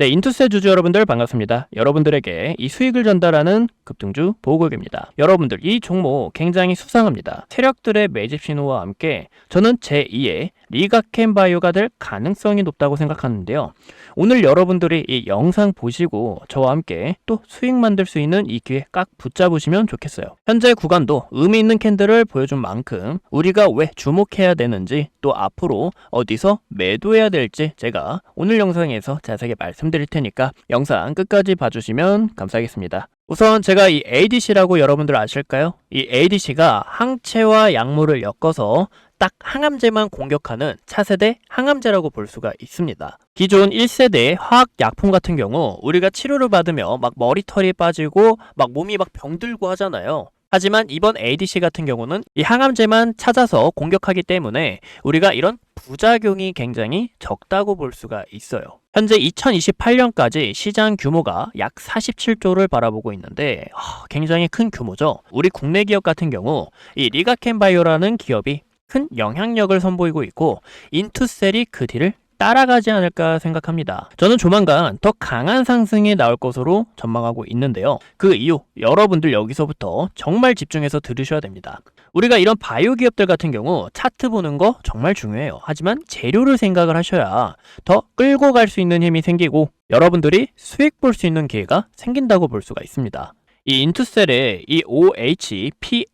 네, 인투세 주주 여러분들 반갑습니다. 여러분들에게 이 수익을 전달하는 급등주 보고객입니다. 여러분들 이 종목 굉장히 수상합니다. 세력들의 매집 신호와 함께 저는 제2의 리가켄 바이오가 될 가능성이 높다고 생각하는데요. 오늘 여러분들이 이 영상 보시고 저와 함께 또 수익 만들 수 있는 이 기회 깍 붙잡으시면 좋겠어요. 현재 구간도 의미 있는 캔들을 보여준 만큼 우리가 왜 주목해야 되는지 또 앞으로 어디서 매도해야 될지 제가 오늘 영상에서 자세하게 말씀드릴 테니까 영상 끝까지 봐주시면 감사하겠습니다. 우선 제가 이 ADC라고 여러분들 아실까요? 이 ADC가 항체와 약물을 엮어서 딱 항암제만 공격하는 차세대 항암제라고 볼 수가 있습니다. 기존 1세대 화학약품 같은 경우 우리가 치료를 받으며 막 머리털이 빠지고 막 몸이 막 병들고 하잖아요. 하지만 이번 ADC 같은 경우는 이 항암제만 찾아서 공격하기 때문에 우리가 이런 부작용이 굉장히 적다고 볼 수가 있어요. 현재 2028년까지 시장 규모가 약 47조를 바라보고 있는데 아, 굉장히 큰 규모죠. 우리 국내 기업 같은 경우 이 리가켄바이오라는 기업이 큰 영향력을 선보이고 있고 인투셀이 그 뒤를 따라가지 않을까 생각합니다. 저는 조만간 더 강한 상승이 나올 것으로 전망하고 있는데요. 그 이유 여러분들 여기서부터 정말 집중해서 들으셔야 됩니다. 우리가 이런 바이오 기업들 같은 경우 차트 보는 거 정말 중요해요. 하지만 재료를 생각을 하셔야 더 끌고 갈 수 있는 힘이 생기고 여러분들이 수익 볼 수 있는 기회가 생긴다고 볼 수가 있습니다. 이 인투셀의 이 OHPAS라는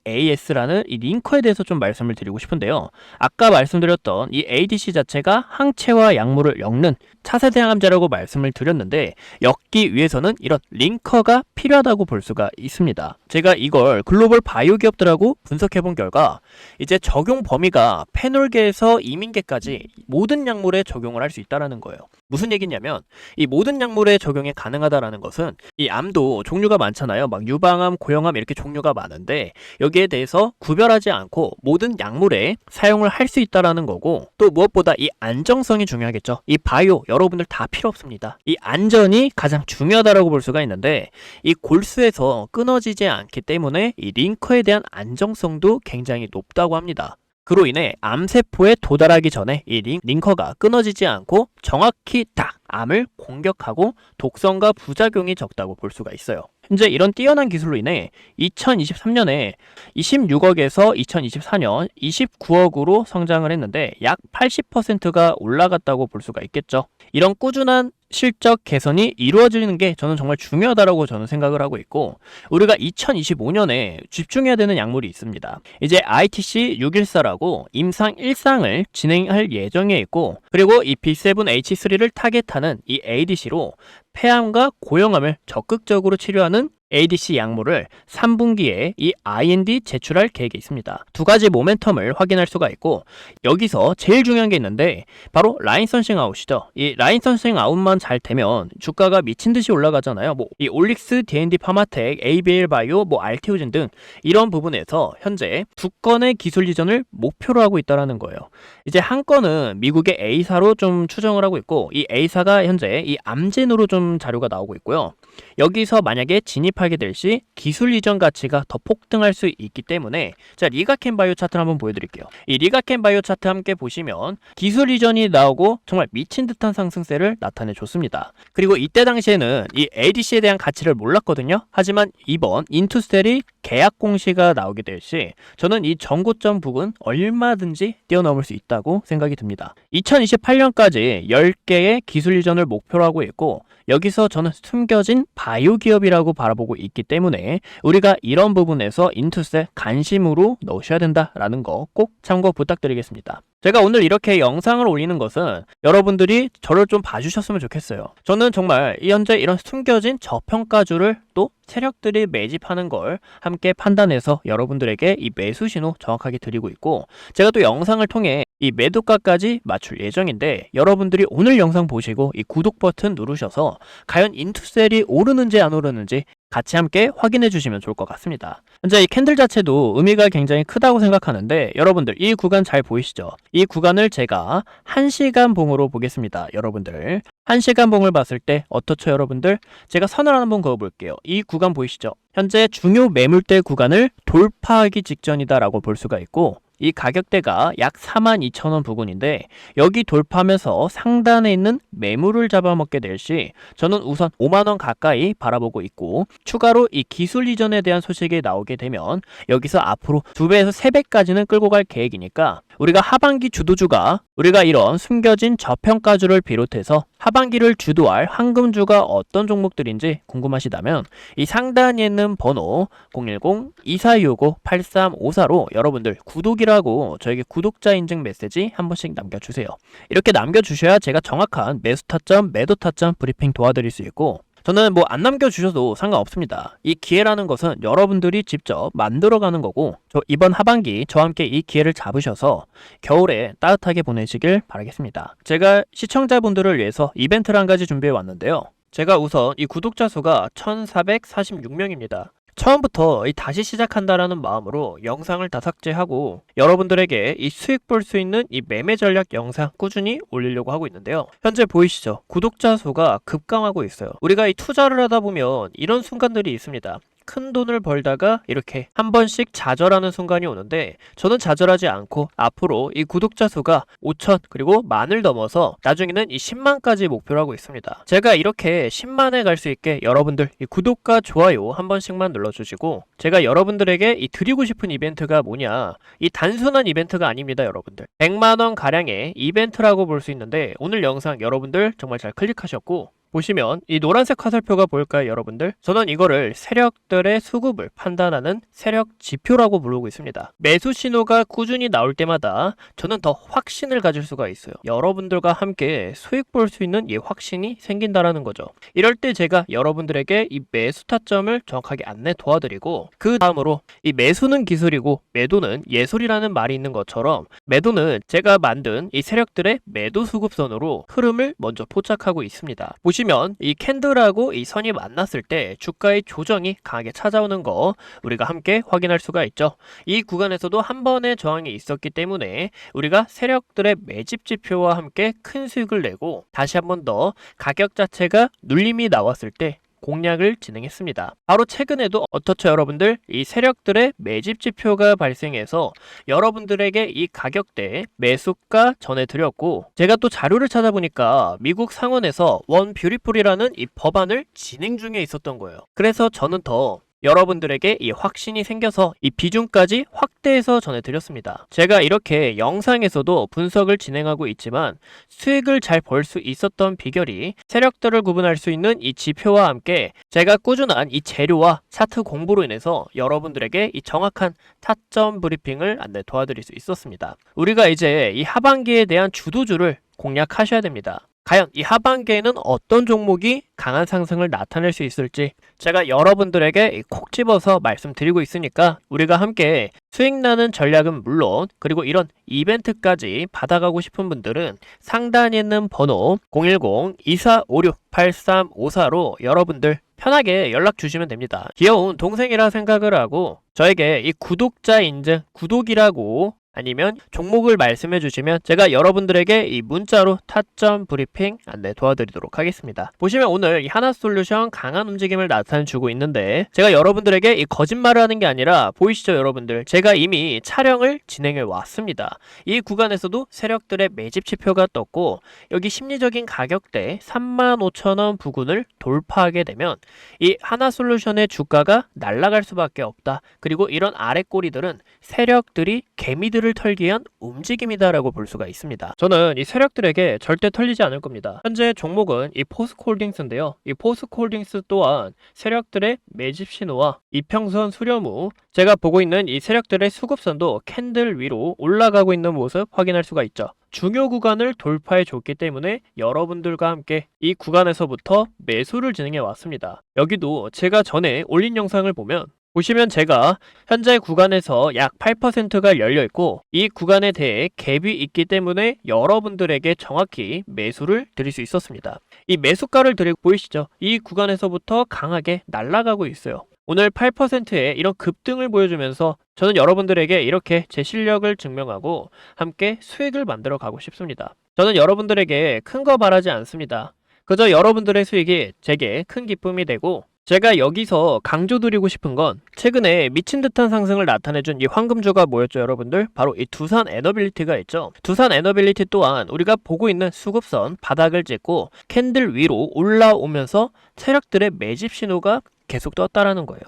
이 링커에 대해서 좀 말씀을 드리고 싶은데요. 아까 말씀드렸던 이 ADC 자체가 항체와 약물을 엮는 차세대 항암제라고 말씀을 드렸는데 엮기 위해서는 이런 링커가 필요하다고 볼 수가 있습니다. 제가 이걸 글로벌 바이오 기업들하고 분석해 본 결과 이제 적용 범위가 페놀계에서 이민계까지 모든 약물에 적용을 할 수 있다라는 거예요. 무슨 얘기냐면 이 모든 약물에 적용이 가능하다라는 것은 이 암도 종류가 많잖아요. 막 유방암, 고형암 이렇게 종류가 많은데 여기에 대해서 구별하지 않고 모든 약물에 사용을 할 수 있다라는 거고 또 무엇보다 이 안정성이 중요하겠죠. 이 바이오 여러분들 다 필요 없습니다. 이 안전이 가장 중요하다라고 볼 수가 있는데 이 골수에서 끊어지지 않기 때문에 이 링커에 대한 안정성도 굉장히 높다고 합니다. 그로 인해 암세포에 도달하기 전에 이 링, 링커가 끊어지지 않고 정확히 딱 암을 공격하고 독성과 부작용이 적다고 볼 수가 있어요. 현재 이런 뛰어난 기술로 인해 2023년에 26억에서 2024년 29억으로 성장을 했는데 약 80%가 올라갔다고 볼 수가 있겠죠. 이런 꾸준한 실적 개선이 이루어지는 게 저는 정말 중요하다라고 저는 생각을 하고 있고 우리가 2025년에 집중해야 되는 약물이 있습니다. 이제 ITC 614라고 임상 1상을 진행할 예정에 있고 그리고 이 B7H3를 타겟하는 이 ADC로 폐암과 고형암을 적극적으로 치료하는 ADC 약물을 3분기에 이 IND 제출할 계획이 있습니다. 두 가지 모멘텀을 확인할 수가 있고 여기서 제일 중요한 게 있는데 바로 라인 선싱 아웃이죠. 이 라인 선싱 아웃만 잘 되면 주가가 미친 듯이 올라가잖아요. 뭐 이 올릭스, D&D 파마텍, ABL 바이오, 뭐 알티오진 등 이런 부분에서 현재 두 건의 기술 이전을 목표로 하고 있다라는 거예요. 이제 한 건은 미국의 A사로 좀 추정을 하고 있고 이 A사가 현재 이 암젠으로 좀 자료가 나오고 있고요. 여기서 만약에 진입 하게 될 시 기술 이전 가치가 더 폭등할 수 있기 때문에 자 리가켄 바이오 차트를 한번 보여드릴게요. 이 리가켄 바이오 차트 함께 보시면 기술 이전이 나오고 정말 미친 듯한 상승세를 나타내 줬습니다. 그리고 이때 당시에는 이 ADC에 대한 가치를 몰랐거든요. 하지만 이번 인투스텔이 계약 공시가 나오게 될 시 저는 이 전고점 부근 얼마든지 뛰어넘을 수 있다고 생각이 듭니다. 2028년까지 10개의 기술 이전을 목표로 하고 있고 여기서 저는 숨겨진 바이오 기업이라고 바라보고 있기 때문에 우리가 이런 부분에서 인투세 관심으로 넣으셔야 된다라는 거 꼭 참고 부탁드리겠습니다. 제가 오늘 이렇게 영상을 올리는 것은 여러분들이 저를 좀 봐주셨으면 좋겠어요. 저는 정말 현재 이런 숨겨진 저평가주를 또 세력들이 매집하는 걸 함께 판단해서 여러분들에게 이 매수 신호 정확하게 드리고 있고 제가 또 영상을 통해 이 매도가까지 맞출 예정인데 여러분들이 오늘 영상 보시고 이 구독 버튼 누르셔서 과연 인투셀이 오르는지 안 오르는지 같이 함께 확인해 주시면 좋을 것 같습니다. 현재 이 캔들 자체도 의미가 굉장히 크다고 생각하는데 여러분들 이 구간 잘 보이시죠? 이 구간을 제가 1시간 봉으로 보겠습니다. 여러분들 1시간 봉을 봤을 때 어떻죠 여러분들? 제가 선을 한번 그어볼게요. 이 구간 보이시죠? 현재 중요 매물대 구간을 돌파하기 직전이다 라고 볼 수가 있고 이 가격대가 약 42,000원 부근인데 여기 돌파하면서 상단에 있는 매물을 잡아먹게 될 시 저는 우선 5만원 가까이 바라보고 있고 추가로 이 기술 이전에 대한 소식이 나오게 되면 여기서 앞으로 2배에서 3배까지는 끌고 갈 계획이니까 우리가 하반기 주도주가 우리가 이런 숨겨진 저평가주를 비롯해서 하반기를 주도할 황금주가 어떤 종목들인지 궁금하시다면 이 상단에 있는 번호 010-2465-8354로 여러분들 구독이라고 저에게 구독자 인증 메시지 한 번씩 남겨주세요. 이렇게 남겨주셔야 제가 정확한 매수 타점, 매도 타점 브리핑 도와드릴 수 있고 저는 뭐 안 남겨주셔도 상관없습니다. 이 기회라는 것은 여러분들이 직접 만들어가는 거고 저 이번 하반기 저와 함께 이 기회를 잡으셔서 겨울에 따뜻하게 보내시길 바라겠습니다. 제가 시청자분들을 위해서 이벤트를 한 가지 준비해 왔는데요. 제가 우선 이 구독자 수가 1446명입니다. 처음부터 이 다시 시작한다라는 마음으로 영상을 다 삭제하고 여러분들에게 이 수익 볼 수 있는 이 매매 전략 영상 꾸준히 올리려고 하고 있는데요. 현재 보이시죠? 구독자 수가 급감하고 있어요. 우리가 이 투자를 하다 보면 이런 순간들이 있습니다. 큰 돈을 벌다가 이렇게 한 번씩 좌절하는 순간이 오는데 저는 좌절하지 않고 앞으로 이 구독자 수가 5천 그리고 만을 넘어서 나중에는 이 10만까지 목표로 하고 있습니다. 제가 이렇게 10만에 갈 수 있게 여러분들 이 구독과 좋아요 한 번씩만 눌러주시고 제가 여러분들에게 이 드리고 싶은 이벤트가 뭐냐 이 단순한 이벤트가 아닙니다 여러분들 100만원 가량의 이벤트라고 볼 수 있는데 오늘 영상 여러분들 정말 잘 클릭하셨고 보시면 이 노란색 화살표가 보일까요, 여러분들? 저는 이거를 세력들의 수급을 판단하는 세력 지표라고 부르고 있습니다. 매수 신호가 꾸준히 나올 때마다 저는 더 확신을 가질 수가 있어요. 여러분들과 함께 수익 볼 수 있는 이 확신이 생긴다라는 거죠. 이럴 때 제가 여러분들에게 이 매수 타점을 정확하게 안내 도와드리고 그 다음으로 이 매수는 기술이고 매도는 예술이라는 말이 있는 것처럼 매도는 제가 만든 이 세력들의 매도 수급선으로 흐름을 먼저 포착하고 있습니다. 보시면 이 캔들하고 이 선이 만났을 때 주가의 조정이 강하게 찾아오는 거 우리가 함께 확인할 수가 있죠. 이 구간에서도 한 번의 저항이 있었기 때문에 우리가 세력들의 매집 지표와 함께 큰 수익을 내고 다시 한 번 더 가격 자체가 눌림이 나왔을 때 공략을 진행했습니다. 바로 최근에도 어떻죠 여러분들? 이 세력들의 매집 지표가 발생해서 여러분들에게 이 가격대 매수가 전해드렸고 제가 또 자료를 찾아보니까 미국 상원에서 원 뷰티풀이라는 이 법안을 진행 중에 있었던 거예요. 그래서 저는 더 여러분들에게 이 확신이 생겨서 이 비중까지 확대해서 전해드렸습니다. 제가 이렇게 영상에서도 분석을 진행하고 있지만 수익을 잘 벌 수 있었던 비결이 세력들을 구분할 수 있는 이 지표와 함께 제가 꾸준한 이 재료와 차트 공부로 인해서 여러분들에게 이 정확한 타점 브리핑을 안내 도와드릴 수 있었습니다. 우리가 이제 이 하반기에 대한 주도주를 공략하셔야 됩니다. 과연 이 하반기에는 어떤 종목이 강한 상승을 나타낼 수 있을지 제가 여러분들에게 콕 집어서 말씀드리고 있으니까 우리가 함께 수익 나는 전략은 물론 그리고 이런 이벤트까지 받아가고 싶은 분들은 상단에 있는 번호 010-2456-8354로 여러분들 편하게 연락 주시면 됩니다. 귀여운 동생이라 생각을 하고 저에게 이 구독자 인증, 구독이라고 아니면 종목을 말씀해 주시면 제가 여러분들에게 이 문자로 타점 브리핑 안내 도와드리도록 하겠습니다. 보시면 오늘 이 하나솔루션 강한 움직임을 나타내주고 있는데 제가 여러분들에게 이 거짓말을 하는 게 아니라 보이시죠 여러분들 제가 이미 촬영을 진행해 왔습니다. 이 구간에서도 세력들의 매집 지표가 떴고 여기 심리적인 가격대 35,000원 부근을 돌파하게 되면 이 하나솔루션의 주가가 날아갈 수밖에 없다. 그리고 이런 아래 꼬리들은 세력들이 개미들을 털기 위한 움직임이다라고 볼 수가 있습니다. 저는 이 세력들에게 절대 털리지 않을 겁니다. 현재 종목은 이 포스코홀딩스인데요. 이 포스코홀딩스 또한 세력들의 매집 신호와 이평선 수렴 후 제가 보고 있는 이 세력들의 수급선도 캔들 위로 올라가고 있는 모습 확인할 수가 있죠. 중요 구간을 돌파해 줬기 때문에 여러분들과 함께 이 구간에서부터 매수를 진행해 왔습니다. 여기도 제가 전에 올린 영상을 보면 보시면 제가 현재 구간에서 약 8%가 열려 있고 이 구간에 대해 갭이 있기 때문에 여러분들에게 정확히 매수를 드릴 수 있었습니다. 이 매수가를 드리고 보이시죠? 이 구간에서부터 강하게 날아가고 있어요. 오늘 8%의 이런 급등을 보여주면서 저는 여러분들에게 이렇게 제 실력을 증명하고 함께 수익을 만들어 가고 싶습니다. 저는 여러분들에게 큰 거 바라지 않습니다. 그저 여러분들의 수익이 제게 큰 기쁨이 되고 제가 여기서 강조드리고 싶은 건 최근에 미친 듯한 상승을 나타내준 이 황금주가 뭐였죠 여러분들? 바로 이 두산 에너빌리티가 있죠. 두산 에너빌리티 또한 우리가 보고 있는 수급선 바닥을 찍고 캔들 위로 올라오면서 세력들의 매집 신호가 계속 떴다라는 거예요.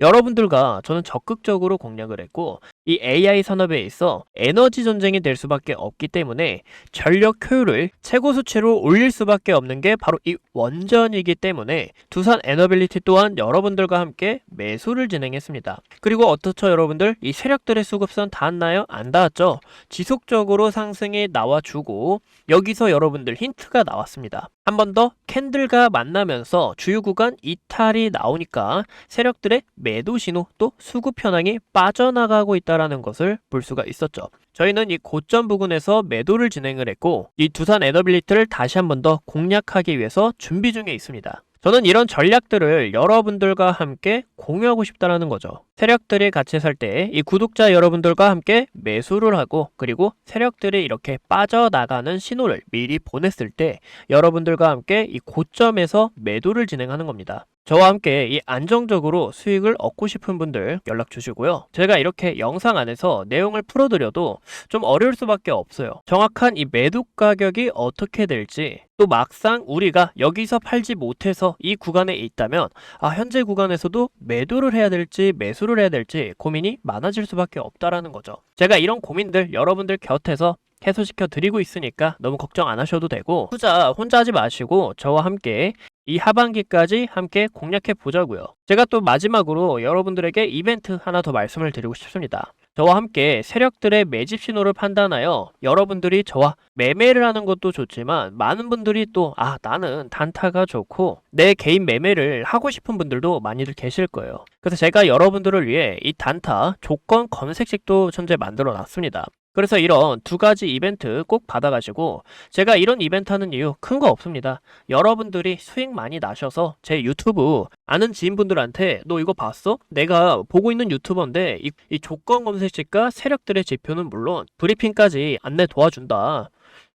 여러분들과 저는 적극적으로 공략을 했고 이 AI 산업에 있어 에너지 전쟁이 될 수밖에 없기 때문에 전력 효율을 최고 수치로 올릴 수밖에 없는 게 바로 이 원전이기 때문에 두산 에너빌리티 또한 여러분들과 함께 매수를 진행했습니다. 그리고 어떻죠 여러분들? 이 세력들의 수급선 닿았나요? 안 닿았죠? 지속적으로 상승이 나와주고 여기서 여러분들 힌트가 나왔습니다. 한 번 더 캔들과 만나면서 주요 구간 이탈이 나오니까 세력들의 매도 신호 또 수급 현황이 빠져나가고 있다라는 것을 볼 수가 있었죠. 저희는 이 고점 부근에서 매도를 진행을 했고 이 두산 에너빌리티를 다시 한 번 더 공략하기 위해서 준비 중에 있습니다. 저는 이런 전략들을 여러분들과 함께 공유하고 싶다라는 거죠. 세력들이 같이 살 때 이 구독자 여러분들과 함께 매수를 하고 그리고 세력들이 이렇게 빠져나가는 신호를 미리 보냈을 때 여러분들과 함께 이 고점에서 매도를 진행하는 겁니다. 저와 함께 이 안정적으로 수익을 얻고 싶은 분들 연락 주시고요. 제가 이렇게 영상 안에서 내용을 풀어드려도 좀 어려울 수밖에 없어요. 정확한 이 매도 가격이 어떻게 될지 또 막상 우리가 여기서 팔지 못해서 이 구간에 있다면 아 현재 구간에서도 매도를 해야 될지 매수를 해야 될지 고민이 많아질 수밖에 없다라는 거죠. 제가 이런 고민들 여러분들 곁에서 해소시켜 드리고 있으니까 너무 걱정 안 하셔도 되고 투자 혼자 하지 마시고 저와 함께 이 하반기까지 함께 공략해 보자고요. 제가 또 마지막으로 여러분들에게 이벤트 하나 더 말씀을 드리고 싶습니다. 저와 함께 세력들의 매집 신호를 판단하여 여러분들이 저와 매매를 하는 것도 좋지만 많은 분들이 또 아 나는 단타가 좋고 내 개인 매매를 하고 싶은 분들도 많이들 계실 거예요. 그래서 제가 여러분들을 위해 이 단타 조건 검색식도 현재 만들어 놨습니다. 그래서 이런 두 가지 이벤트 꼭 받아가시고 제가 이런 이벤트 하는 이유 큰 거 없습니다. 여러분들이 수익 많이 나셔서 제 유튜브 아는 지인분들한테 너 이거 봤어? 내가 보고 있는 유튜버인데 이, 이 조건 검색식과 세력들의 지표는 물론 브리핑까지 안내 도와준다.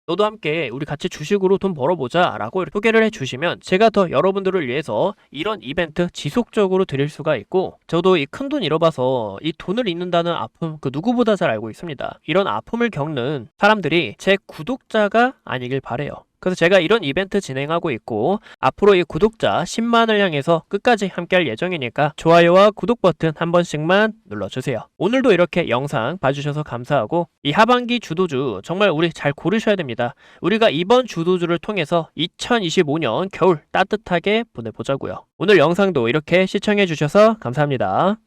너도 함께 우리 같이 주식으로 돈 벌어보자 라고 소개를 해주시면 제가 더 여러분들을 위해서 이런 이벤트 지속적으로 드릴 수가 있고 저도 이 큰 돈 잃어봐서 이 돈을 잃는다는 아픔 그 누구보다 잘 알고 있습니다. 이런 아픔을 겪는 사람들이 제 구독자가 아니길 바래요. 그래서 제가 이런 이벤트 진행하고 있고 앞으로 이 구독자 10만을 향해서 끝까지 함께할 예정이니까 좋아요와 구독 버튼 한 번씩만 눌러주세요. 오늘도 이렇게 영상 봐주셔서 감사하고 이 하반기 주도주 정말 우리 잘 고르셔야 됩니다. 우리가 이번 주도주를 통해서 2025년 겨울 따뜻하게 보내보자고요. 오늘 영상도 이렇게 시청해주셔서 감사합니다.